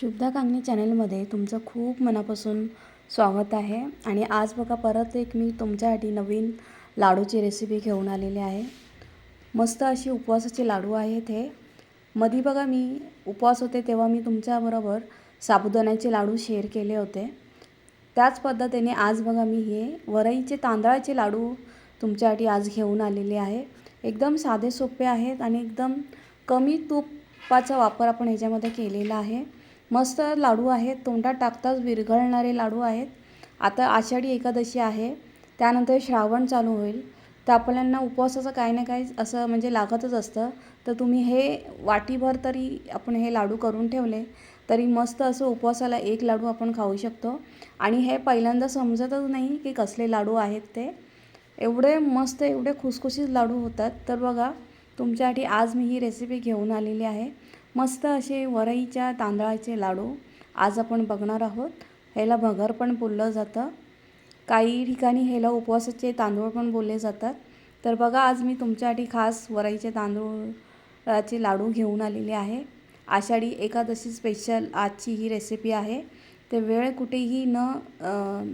शुभदा कांगणे चॅनलमध्ये तुमचं खूप मनापासून स्वागत आहे. आणि आज बघा परत एक मी तुमच्यासाठी नवीन लाडूची रेसिपी घेऊन आलेली आहे. मस्त अशी उपवासाचे लाडू आहेत हे. मधी बघा मी उपवास होते तेव्हा मी तुमच्याबरोबर साबुदाण्याचे लाडू शेअर केले होते. त्याच पद्धतीने आज बघा मी हे वरईचे तांदळाचे लाडू तुमच्यासाठी आज घेऊन आलेले आहे. एकदम साधे सोपे आहेत आणि एकदम कमी तुपाचा वापर आपण ह्याच्यामध्ये केलेला आहे. मस्त लाडू आहेत तोंडात टाकताच विरघळणारे लाडू आहेत. आता आषाढी एकादशी आहे त्यानंतर श्रावण चालू होईल. तर आपल्यांना उपवासाचं काही ना काही असं म्हणजे लागतच असतं. तर तुम्ही हे वाटीभर तरी आपण हे लाडू करून ठेवले तरी मस्त असं उपवासाला एक लाडू आपण खाऊ शकतो. आणि हे पहिल्यांदा समजतच नाही की कसले लाडू आहेत ते. एवढे मस्त एवढे खुसखुशीत लाडू होतात. तर बघा तुमच्यासाठी आज मी ही रेसिपी घेऊन आलेली आहे. मस्त असे वरईच्या तांदळाचे लाडू आज आपण बघणार आहोत. ह्याला भगर पण बोललं जातं. काही ठिकाणी ह्याला उपवासाचे तांदूळ पण बोलले जातात. तर बघा आज मी तुमच्यासाठी खास वरईचे तांदूळाचे लाडू घेऊन आलेले आहे. आषाढी एकादशी स्पेशल आजची ही रेसिपी आहे. ते वेळ कुठेही न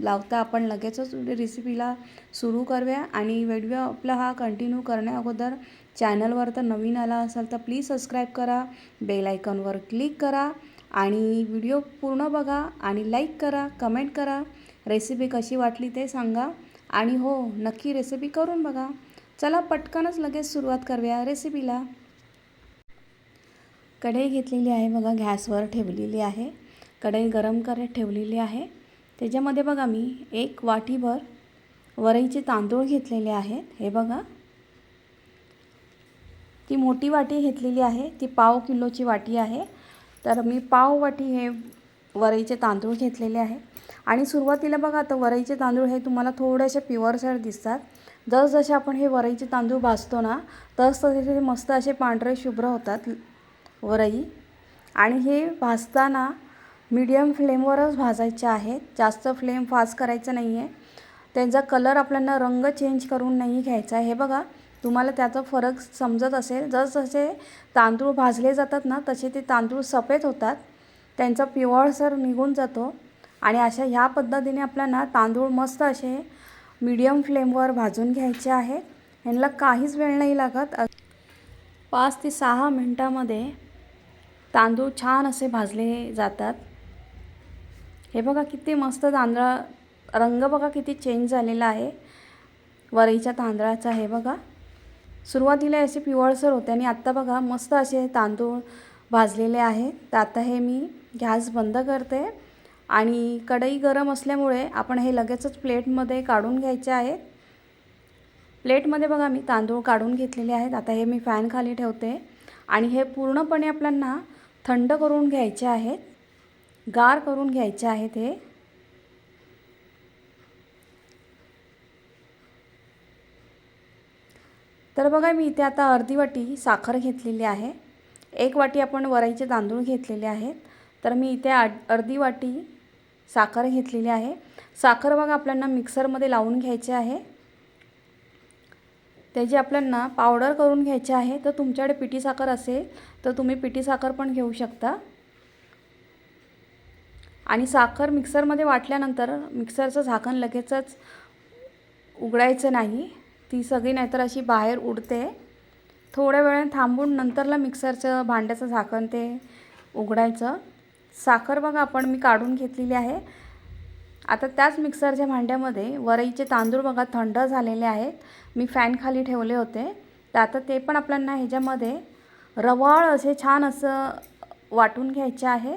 लावता आपण लगेचच रेसिपीला सुरू करूया. आणि व्हिडिओ आपला हा कंटिन्यू करण्या अगोदर चॅनलवर तर नवीन आला असाल तर प्लीज सबस्क्राईब करा बेल आयकॉनवर क्लिक करा आणि व्हिडिओ पूर्ण बघा आणि लाईक करा कमेंट करा. रेसिपी कशी वाटली ते सांगा आणि हो नक्की रेसिपी करून बघा. चला पटकनच लगेच सुरुवात करूया रेसिपीला कढई घेतलेली आहे बघा गॅसवर ठेवलेली आहे. कढई गरम करत ठेवलेली आहे. त्याच्यामध्ये बघा मी एक वाटीभर वरईचे तांदूळ घेतलेले आहेत. हे बघा. ती मोठी वाटी घेतलेली आहे. ती पाव किलोची वाटी आहे. तर मी पाव वाटी हे वरईचे तांदूळ घेतलेले आहे. आणि सुरुवातीला बघा आता वरईचे तांदूळ हे तुम्हाला थोडेसे पिवरसर दिसतात. जसजसे आपण हे वरईचे तांदूळ भाजतो ना तस तसे मस्त असे पांढरे शुभ्र होतात वरई. आणि हे भाजताना मीडियम फ्लेमवरच भाजायचे आहेत. जास्त फ्लेम फास्ट करायचं नाही आहे त्यांचा कलर आपल्याला रंग चेंज करून नाही घ्यायचा आहे. हे बघा तुम्हाला त्याचा फरक समजत असेल. जसजसे तांदूळ भाजले जातात ना तसे ते तांदूळ सफेद होतात. त्यांचा पिवळसर निघून जातो. आणि अशा ह्या पद्धतीने आपल्याला तांदूळ मस्त असे मीडियम फ्लेमवर भाजून घ्यायचे आहेत ह्यांना काहीच वेळ नाही लागत. पाच ते सहा मिनटामध्ये तांदूळ छान असे भाजले जातात. हे बघा किती मस्त तांदळा रंग बघा किती चेंज झालेला आहे. वरईच्या तांदळाचा हे बघा. सुरुवातीला असे पिवळसर होते आणि आत्ता बघा मस्त असे तांदूळ भाजलेले आहेत तर आता हे मी गॅस बंद करते आणि कढई गरम असल्यामुळे आपण हे लगेचच प्लेटमध्ये काढून घ्यायचे आहेत प्लेटमध्ये बघा मी तांदूळ काढून घेतलेले आहेत. आता हे मी फॅन खाली ठेवते आणि हे पूर्णपणे आपल्यांना थंड करून घ्यायचे आहेत. गार करून घ्यायचे आहेत हे तर बघा मी इथे आता अर्धी वाटी साखर घेतलेली आहे. एक वाटी आपण वराईचे तांदूळ घेतलेले आहेत. तर मी इथे अर्धी वाटी साखर घेतलेली आहे. साखर बघा आपल्याला मिक्सरमध्ये लावून घ्यायचे आहे. त्याची आपल्याला पावडर करून घ्यायची आहे तर तुमच्याकडे पिठी साखर असेल तर तुम्ही पिठी साखर पण घेऊ शकता. आणि साखर मिक्सरमध्ये वाटल्यानंतर मिक्सरचं झाकण लगेचच उघडायचं नाही. ती सगळी नाहीतर अशी बाहेर उडते. थोड्या वेळाने थांबून नंतरला मिक्सरचं भांड्याचं झाकण ते उघडायचं. साखर बघा आपण मी काढून घेतलेली आहे. आता त्याच मिक्सरच्या भांड्यामध्ये वरईचे तांदूळ बघा थंड झालेले आहेत. मी फॅन खाली ठेवले होते. तर आता ते पण आपल्याला ह्याच्यामध्ये रवाळ असे छान असं वाटून घ्यायचे आहे.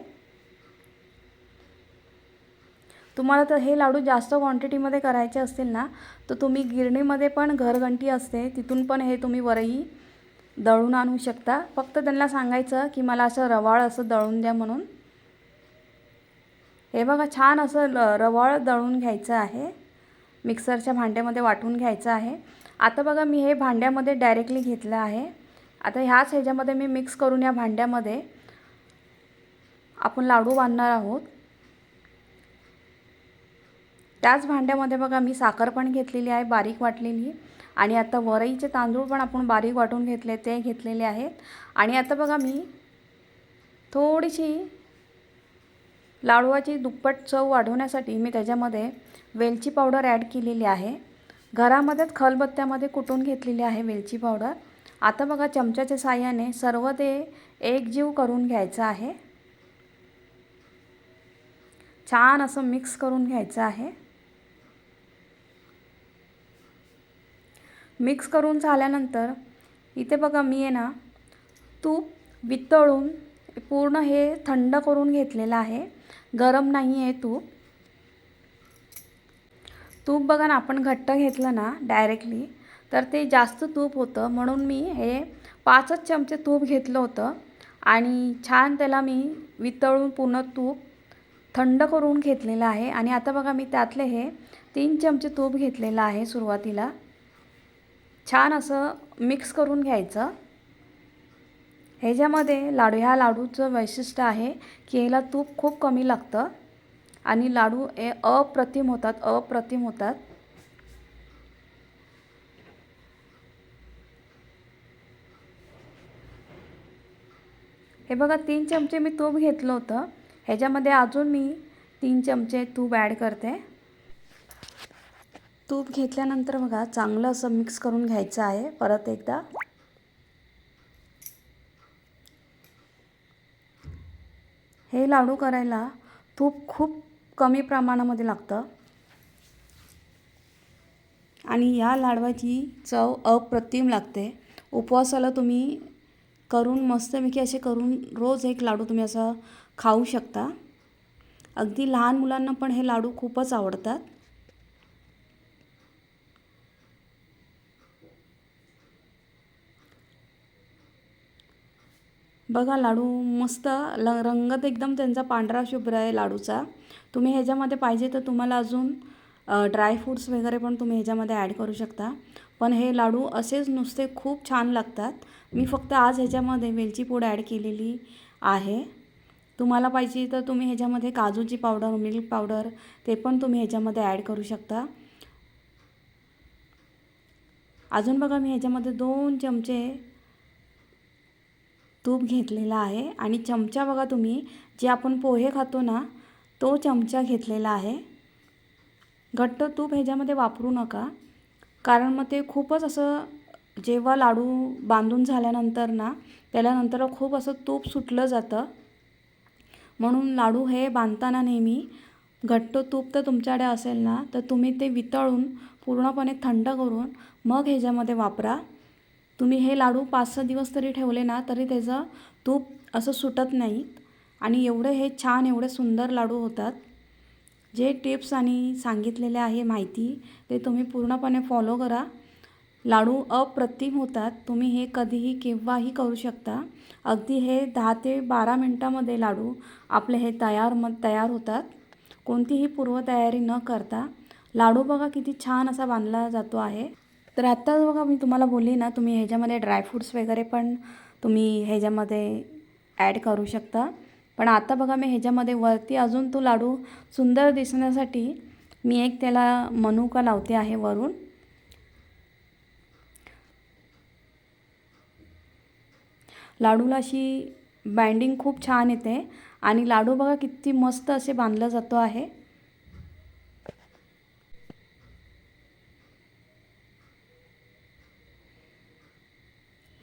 तुम्हाला तर हे लाडू जास्त क्वांटिटीमध्ये करायचे असतील ना तर तुम्ही गिरणीमध्ये पण घरघंटी असते तिथून पण हे तुम्ही वरही दळून आणू शकता. फक्त त्यांना सांगायचं की मला असं रवाळ असं दळून द्या म्हणून. हे बघा छान असं ल रवाळ दळून घ्यायचं आहे. मिक्सरच्या भांड्यामध्ये वाटून घ्यायचं आहे. आता बघा मी हे भांड्यामध्ये डायरेक्टली घेतलं आहे. आता ह्याच ह्याच्यामध्ये मी मिक्स करून या भांड्यामध्ये आपण लाडू बांधणार आहोत. त्याच भांड्यामध्ये बघा मी साखर पण घेतलेली आहे बारीक वाटलेली आणि आता वरईचे तांदूळ पण आपण बारीक वाटून घेतले ते घेतलेले आहेत. आणि आता बघा मी थोडीशी लाडवाची दुप्पट चव वाढवण्यासाठी मी त्याच्यामध्ये वेलची पावडर ॲड केलेली आहे. घरामध्येच खलबत्त्यामध्ये कुटून घेतलेली आहे वेलची पावडर. आता बघा चमच्याच्या साह्याने सर्व ते एकजीव करून घ्यायचं आहे. छान असं मिक्स करून घ्यायचं आहे. मिक्स करून झाल्यानंतर इथे बघा मी आहे ना तूप वितळून पूर्ण हे थंड करून घेतलेलं आहे. गरम नाही आहे तूप तूप बघा ना आपण घट्ट घेतलं ना डायरेक्टली तर ते जास्त तूप होतं. म्हणून मी हे पाचच चमचे तूप घेतलं होतं. आणि छान त्याला मी वितळून पूर्ण तूप थंड करून घेतलेलं आहे. आणि आता बघा मी त्यातले हे तीन चमचे तूप घेतलेलं आहे सुरुवातीला. छान असं मिक्स करून घ्यायचं. ह्याच्यामध्ये लाडू ह्या लाडूचं वैशिष्ट्य आहे की ह्याला तूप खूप कमी लागतं आणि लाडू हे अप्रतिम होतात अप्रतिम होतात. हे बघा तीन चमचे मी तूप घेतलं होतं. ह्याच्यामध्ये अजून मी तीन चमचे तूप ॲड करते. तूप घेतल्यानंतर बघा चांगलं असं मिक्स करून घ्यायचं आहे. परत एकदा. हे लाडू करायला तूप खूप कमी प्रमाणामध्ये लागतं. आणि या लाडवाची चव अप्रतिम लागते. उपवासाला तुम्ही करून मस्तपैकी असे करून रोज एक लाडू तुम्ही असं खाऊ शकता. अगदी लहान मुलांना पण हे लाडू खूपच आवडतात. बघा लाडू मस्त ल रंगत एकदम त्यांचा पांढरा शुभ्र आहे लाडूचा. तुम्ही ह्याच्यामध्ये पाहिजे तर तुम्हाला अजून ड्रायफ्रूट्स वगैरे पण तुम्ही ह्याच्यामध्ये ॲड करू शकता. पण हे लाडू असेच नुसते खूप छान लागतात. मी फक्त आज ह्याच्यामध्ये वेलची पूड ॲड केलेली आहे. तुम्हाला पाहिजे तर तुम्ही ह्याच्यामध्ये काजूची पावडर मिल्क पावडर ते पण तुम्ही ह्याच्यामध्ये ॲड करू शकता. अजून बघा मी ह्याच्यामध्ये दोन चमचे तूप घेतलेला आहे आणि चमचा बघा तुम्ही जे आपण पोहे खातो ना तो चमचा घेतलेला आहे. घट्ट तूप ह्याच्यामध्ये वापरू नका कारण मग ते खूपच असं जेव्हा लाडू बांधून झाल्यानंतर ना त्याच्यानंतर खूप असं तूप सुटलं जातं. म्हणून लाडू हे बांधताना नेहमी घट्ट तूप तर तुमच्याकडे असेल ना तर तुम्ही ते वितळून पूर्णपणे थंड करून मग ह्याच्यामध्ये वापरा. तुम्ही हे लाडू पाच सहा दिवस तरी ठेवले ना तरी त्याचं तूप असं सुटत नाही. आणि एवढे हे छान एवढे सुंदर लाडू होतात. जे टिप्स आणि सांगितलेले आहे माहिती ते तुम्ही पूर्णपणे फॉलो करा. लाडू अप्रतिम होतात. तुम्ही हे कधीही केव्हाही करू शकता. अगदी हे दहा ते बारा मिनटामध्ये लाडू आपले हे तयार म तयार होतात. कोणतीही पूर्वतयारी न करता. लाडू बघा किती छान असा बांधला जातो आहे. तर आत्ता बघा मी तुम्हाला बोलली ना तुम्ही ह्याच्यामध्ये ड्रायफ्रूट्स वगैरे पण तुम्ही ह्याच्यामध्ये ॲड करू शकता. पण आता बघा मी ह्याच्यामध्ये वरती अजून तो लाडू सुंदर दिसण्यासाठी मी एक त्याला मनुका लावते आहे वरून. लाडूला अशी बाइंडिंग खूप छान येते. आणि लाडू बघा किती मस्त असे बांधला जातो आहे.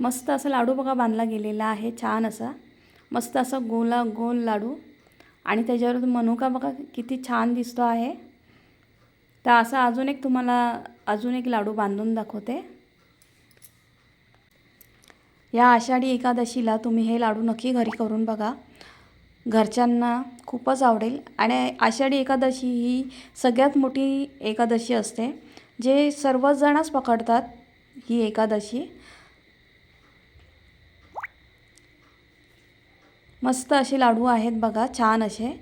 मस्त असा लाडू बघा बांधला गेलेला आहे छान असा. मस्त असा गोला गोल लाडू. आणि त्याच्यावर मनुका बघा किती छान दिसतो आहे. तर असा अजून एक तुम्हाला अजून एक लाडू बांधून दाखवते. या आषाढी एकादशीला तुम्ही हे लाडू नक्की घरी करून बघा. घरच्यांना खूपच आवडेल. आणि आषाढी एकादशी ही सगळ्यात मोठी एकादशी असते. जे सर्वजणच पकडतात ही एकादशी. मस्त असे लाडू आहेत बघा छान असे.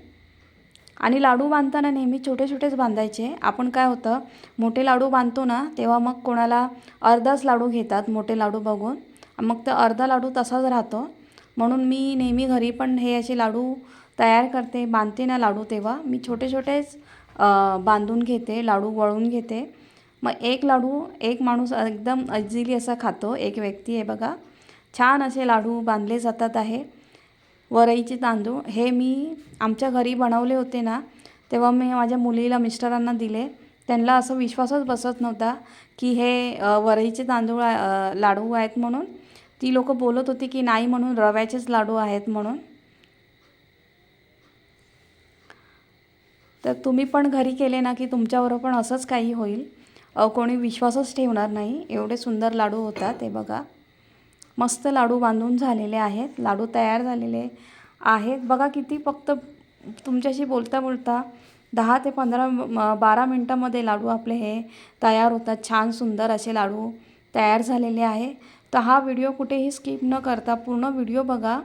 आणि लाडू बांधताना नेहमी छोटे छोटेच बांधायचे. आपण काय होतं मोठे लाडू बांधतो ना तेव्हा मग कोणाला अर्धाच लाडू घेतात मोठे लाडू बघून. मग तर अर्धा लाडू तसाच राहतो. म्हणून मी नेहमी घरी पण हे असे लाडू तयार करते बांधते ना लाडू तेव्हा. मी छोटे छोटेच बांधून घेते लाडू वळून घेते. मग एक लाडू एक माणूस एकदम इझिली असा खातो एक व्यक्ती आहे बघा. छान असे लाडू बांधले जातात आहे. वरईचे तांदूळ. हे मी आमच्या घरी बनवले होते ना तेव्हा मी माझ्या मुलीला मिस्टरांना दिले. त्यांना असं विश्वासच बसत नव्हता की हे वरईचे तांदूळ लाडू आहेत म्हणून. ती लोक बोलत होती की नाही म्हणून रव्याचेच लाडू आहेत म्हणून. तर तुम्ही पण घरी केले ना की तुमच्याबरोबर पण असंच काही होईल. कोणी विश्वासच ठेवणार नाही. एवढे सुंदर लाडू होतात ते बघा. मस्त लाडू बांधून झालेले आहेत. लाडू तयार झालेले आहेत. बघा किती फक्त तुमच्याशी बोलता बोलता दहा ते पंधरा बारा मिनटामध्ये लाडू आपले हे तयार होतात. छान सुंदर असे लाडू तयार झालेले आहे. तर हा व्हिडिओ कुठेही स्किप न करता पूर्ण व्हिडिओ बघा.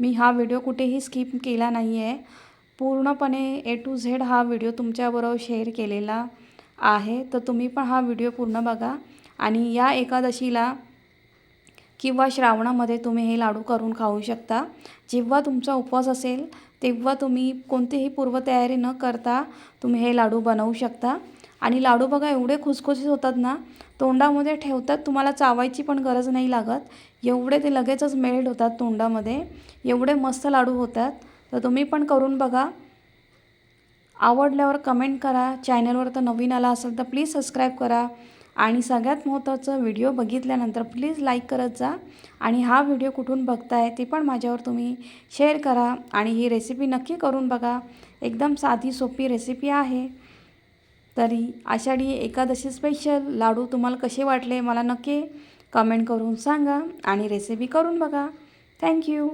मी हा व्हिडिओ कुठेही स्किप केला नाही आहे पूर्णपणे ए टू झेड हा व्हिडिओ तुमच्याबरोबर शेअर केलेला आहे. तर तुम्ही पण हा व्हिडिओ पूर्ण बघा. आणि या एकादशीला किंवा श्रावणामध्ये तुम्ही हे लाडू करून खाऊ शकता. जेव्हा तुमचा उपवास असेल तेव्हा तुम्ही कोणतीही पूर्वतयारी न करता तुम्ही हे लाडू बनवू शकता. आणि लाडू बघा एवढे खुसखुशीत होतात ना तोंडामध्ये ठेवतात तुम्हाला चावायची पण गरज नाही लागत. एवढे ते लगेचच मेल्ट होतात तोंडामध्ये. एवढे मस्त लाडू होतात. तर तुम्ही पण करून बघा. आवडल्यावर कमेंट करा. चॅनलवर तर नवीन आला असेल तर प्लीज सबस्क्राईब करा. आणि सगळ्यात महत्त्वाचं व्हिडिओ बघितल्यानंतर प्लीज लाईक करत जा. आणि हा व्हिडिओ कुठून बघताय ते पण माझ्यावर तुम्ही शेअर करा आणि ही रेसिपी नक्की करून बघा. एकदम साधी सोपी रेसिपी आहे. तरी आषाढी एकादशी स्पेशल लाडू तुम्हाला कसे वाटले मला नक्की कमेंट करून सांगा आणि रेसिपी करून बघा. थँक्यू